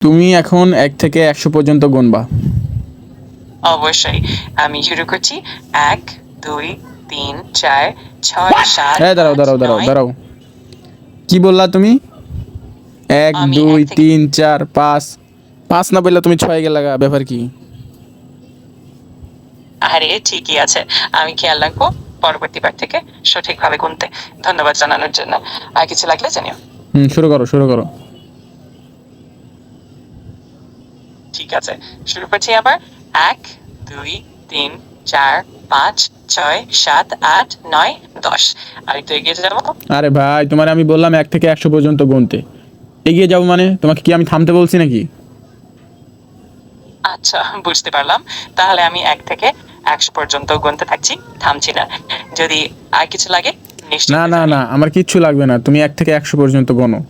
তুমি এখন এক থেকে একশো পর্যন্ত গুনবা। অবশ্যই। আমি শুরু করছি। এক দুই তিন চার ছয় সাত হ্যাঁ দাঁড়াও দাঁড়াও দাঁড়াও দাঁড়াও। কি বললা তুমি? এক দুই তিন চার পাঁচ। পাঁচ না বললে তুমি ছয় গেলে ব্যাপার কি? আরে ঠিকই আছে। আমি খেয়াল রাখব পরবর্তীবার থেকে সঠিকভাবে গুনতে। ধন্যবাদ জানানোর জন্য। আর কিছু লাগলে জানিও। হুম শুরু করো শুরু করো। ঠিক আছে। শুরু করছি আবার। এক দুই তিন চার পাঁচ ছয় সাত আট নয় দশ। আর একটু এগিয়ে যাব? আরে ভাই তোমার আমি বললাম এক থেকে একশো পর্যন্ত গুনতে। এগিয়ে যাব মানে? তোমাকে কি আমি থামতে বলছি নাকি? আচ্ছা বুঝতে পারলাম। তাহলে আমি এক থেকে একশো পর্যন্ত গুনতে থাকছি। থামছি না। যদি আর কিছু লাগে না না না আমার কিচ্ছু লাগবে না। তুমি এক থেকে একশো পর্যন্ত গোনো।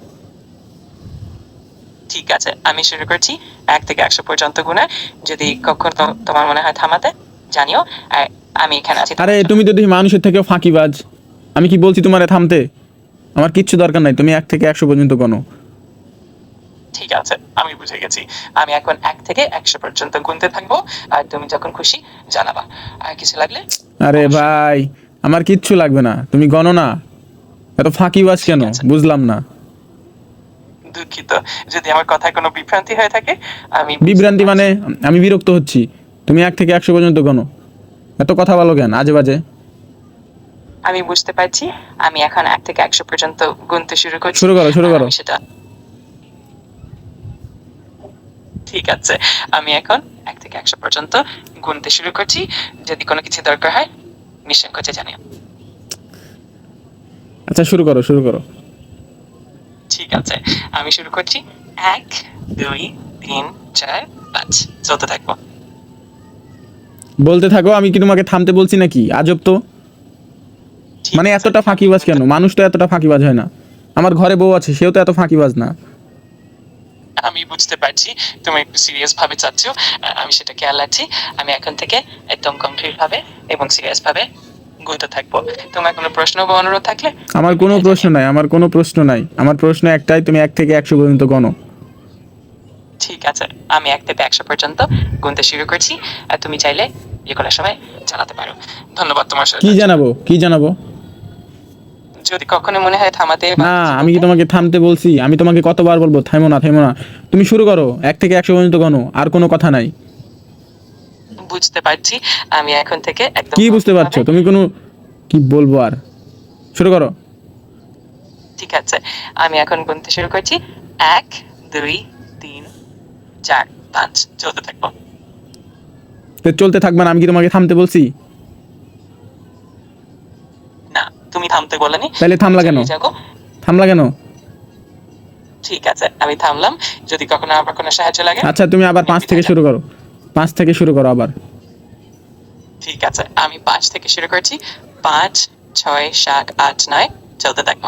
ঠিক আছে আমি শুরু করছি এক থেকে একশো পর্যন্ত গুনে যদি কখনো তোমার মনে হয় থামাতে জানিও আর আমি এখানে আছি। আরে তুমি তো দেখি মানুষের থেকেও ফাঁকিবাজ আমি কি বলছি তোমারে থামতে? আমার কিচ্ছু দরকার নাই তুমি এক থেকে একশো পর্যন্ত গোনো ঠিক আছে আমি বুঝে গেছি। আমি এখন এক থেকে একশো পর্যন্ত গুনতে থাকব আর তুমি যখন খুশি জানাবা। আর কিছু লাগলে? আরে ভাই আমার কিচ্ছু লাগবে না তুমি গণো না। এত ফাঁকিবাজ কেন? বুঝলাম না। দুঃখিত। যদি আমার কথায় কোনো বিভ্রান্তি হয়ে থাকে আমি বিভ্রান্তি মানে আমি বিরক্ত হচ্ছি। তুমি এক থেকে একশো পর্যন্ত গণো। এত কথা বলো কেন? আজে বাজে। আমি বুঝতে পারছি। আমি এখন এক থেকে একশো পর্যন্ত গুনতে শুরু করছি। শুরু করো, শুরু করো। সেটা ঠিক আছে। আমি এখন এক থেকে একশো পর্যন্ত গুনতে শুরু করছি। যদি কোনো কিছু দরকার হয় নিঃসংকোচে জানিও। আচ্ছা শুরু করো শুরু করো। আমি শুরু করছি। এক দুই তিন চার পাঁচ। চলতে থাকব বলতে থাকো আমি কি তোমাকে থামতে বলছি নাকি? আজব তো। মানে এতটা ফাঁকিবাজ কেন? মানুষ তো এতটা ফাঁকিবাজ হয় না। আমার ঘরে বউ আছে সেও তো এত ফাঁকিবাজ না। আমি বুঝতে পারছি তুমি একটু সিরিয়াস ভাবে চাচ্ছ। আমি সেটা খেয়াল রাখছি আমি এখন থেকে একদম গম্ভীর ভাবে এবং সিরিয়াস ভাবে গুনতে থাকব। তোমার কোনো প্রশ্ন বা অনুরোধ থাকলে? আমার কোনো প্রশ্ন নাই আমার কোনো প্রশ্ন নাই। আমার প্রশ্ন একটাই তুমি এক থেকে একশো পর্যন্ত গণো। ঠিক আছে আমি এক থেকে একশো পর্যন্ত গুনতে শুরু করছি। আর তুমি চাইলে যে কোনো সময় জানাতে পারো। ধন্যবাদ তোমার সাথে। কি জানাব? কি জানাব? যদি কখনো মনে হয় থামাতে না আমি কি তোমাকে থামতে বলছি? আমি তোমাকে কতবার বলব? থামো না থামো না। তুমি শুরু করো এক থেকে একশো পর্যন্ত গণো আর কোনো কথা নাই। বুঝতে পারছি। আমি এখন থেকে একদম কি বুঝতে পারছ? তুমি কোনো কি বলব আর? শুরু করো। ঠিক আছে আমি এখন গুনতে শুরু করছি। এক দুই তিন চার পাঁচ চলতে থাকব তো চলতে থাকবে না আমি কি তোমাকে থামতে বলছি? না তুমি থামতে বলেনি। তাহলে থামলা কেন? থামলা কেন? ঠিক আছে আমি থামলাম। যদি কখনো আবার কোনো সাহায্য লাগে। আচ্ছা তুমি আবার পাঁচ থেকে শুরু করো। পাঁচ থেকে শুরু করো আবার। ঠিক আছে, আমি পাঁচ থেকে শুরু করছি। পাঁচ, ছয়, সাত, আট, নয়, চলতে থাকব